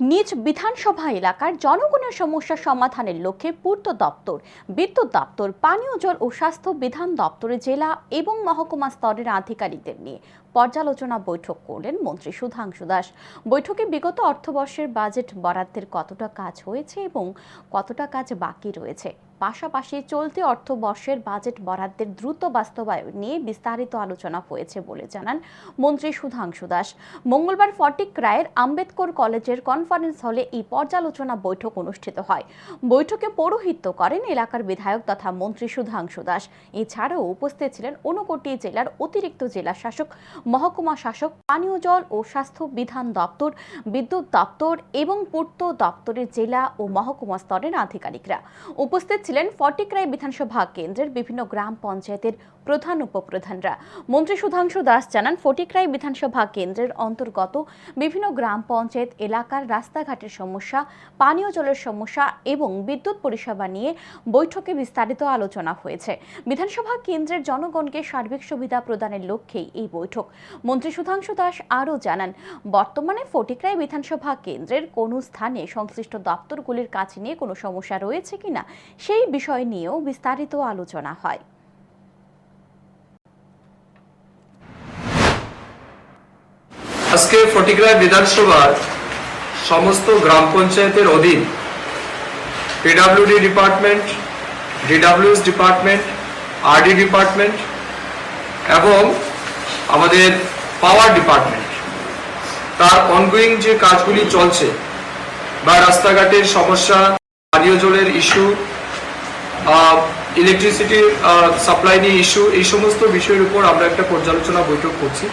নিজ বিধানসভা এলাকার জনগণের সমস্যা সমাধানের লক্ষ্যে পূর্ত দপ্তর, বিদ্যুৎ দপ্তর, পানীয় জল ও স্বাস্থ্য বিধান দপ্তরে, জেলা এবং মহকুমা স্তরের আধিকারিকদের নিয়ে পর্যালোচনা বৈঠক করলেন মন্ত্রী সুধাংশু দাস। বৈঠকে বিগত অর্থবর্ষের বাজেট বরাদ্দের কতটা কাজ হয়েছে এবং কতটা কাজ বাকি রয়েছে পাশাপাশি চলতি অর্থবর্ষের বাজেট বরাদ্দের দ্রুত বাস্তবায়ন নিয়ে বিস্তারিত আলোচনা হয়েছে বলে জানান মন্ত্রী সুধাংশু দাস। মঙ্গলবার ফটিক রায়ের আম্বেদকর কলেজের কনফারেন্স হলে এই পর্যালোচনা বৈঠক অনুষ্ঠিত হয়। বৈঠকে পৌরোহিত্য করেন এলাকার বিধায়ক তথা মন্ত্রী সুধাংশু দাস। এছাড়াও উপস্থিত ছিলেন ঊনকোটি জেলার অতিরিক্ত জেলা শাসক, মহকুমা শাসক, পানীয় জল ও স্বাস্থ্য বিধান দপ্তর, বিদ্যুৎ দপ্তর এবং পূর্ত দপ্তরের জেলা ও মহকুমা স্তরের আধিকারিকরা। উপস্থিত ছিলেন ফটিকরাই বিধানসভা কেন্দ্রের বিভিন্ন গ্রাম পঞ্চায়েতের প্রধান উপপ্রধানরা। মন্ত্রী সুধাংশু দাস জানান, ফটিকরাই বিধানসভা কেন্দ্রের অন্তর্গত বিভিন্ন গ্রাম পঞ্চায়েত এলাকার রাস্তাঘাটের সমস্যা, পানীয় জলের সমস্যা এবং বিদ্যুৎ পরিষেবা নিয়ে বৈঠকে বিস্তারিত আলোচনা হয়েছে। বিধানসভা কেন্দ্রের জনগণকে সার্বিক সুবিধা প্রদানের লক্ষ্যেই এই বৈঠক। মন্ত্রী সুধাংশু দাস আরও জানান, বর্তমানে ফটিকরাই বিধানসভা কেন্দ্রের কোনো স্থানে সংশ্লিষ্ট দপ্তরগুলির কাছে নিয়ে কোনো সমস্যা রয়েছে কিনা, সেই বিষয় নিয়েও বিস্তারিত আলোচনা হয়। আজকে ফটিকরায় বিধানসভার সমস্ত গ্রাম পঞ্চায়েতের অধীন PWD department DWS department RD department এবং আমাদের পাওয়ার ডিপার্টমেন্ট। তার অনগোয়িং যে কাজগুলি চলছে বা রাস্তাঘাটের সমস্যা, পানীয় জলের ইস্যু ইলেকট্রিসিটি সাপ্লাই নিয়ে ইস্যু এই সমস্ত বিষয়ের উপর আমরা একটা পর্যালোচনা বৈঠক করছি।